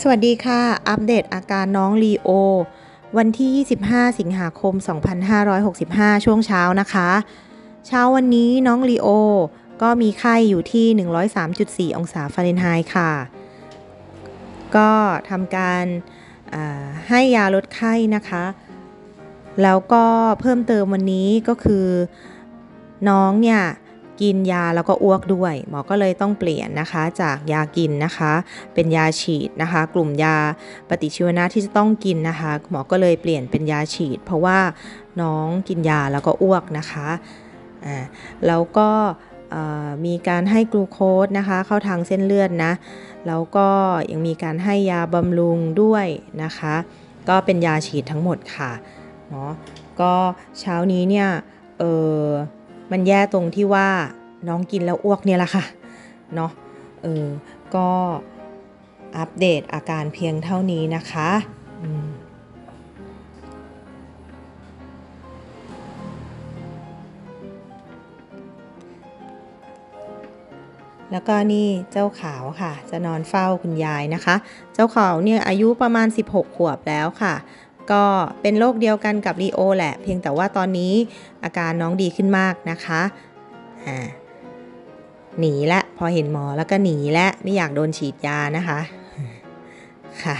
สวัสดีค่ะ อัปเดตอาการน้องลีโอ วันที่ 25 สิงหาคม 2565 ช่วงเช้านะคะ เช้าวันนี้น้องลีโอ ก็มีไข้อยู่ที่ 103.4 องศาฟาเรนไฮต์ค่ะ ก็ทำการให้ยาลดไข้นะคะ แล้วก็เพิ่มเติมวันนี้ก็คือน้องเนี่ย กินยาแล้วก็อ้วกด้วย หมอก็เลยต้องเปลี่ยนนะคะจากยากินนะคะ เป็นยาฉีดนะคะ กลุ่มยาปฏิชีวนะที่จะต้องกินนะคะ หมอก็เลยเปลี่ยนเป็นยาฉีด เพราะว่าน้องกินยาแล้วก็อ้วกนะคะอ่าแล้วก็มีการให้กลูโคสนะคะเข้าทางเส้นเลือดนะ แล้วก็ยังมีการให้ยาบำรุงด้วยนะคะ ก็เป็นยาฉีดทั้งหมดค่ะเนาะก็เช้านี้เนี่ยเออ มันแย่ตรงที่ว่าน้องกินแล้วอ้วกเนี่ยแหละค่ะ เนาะเออ ก็อัปเดตอาการเพียงเท่านี้นะคะแล้วก็นี่เจ้าขาวค่ะ จะนอนเฝ้าคุณยายนะคะ เจ้าขาวเนี่ยอายุประมาณ 16 ขวบแล้วค่ะ ก็เป็นโรคเดียวกันกับลีโอแหละ เพียงแต่ว่าตอนนี้อาการน้องดีขึ้นมากนะคะอ่าหนีและพอเห็นหมอแล้วก็หนีและไม่อยากโดนฉีดยานะคะ ค่ะ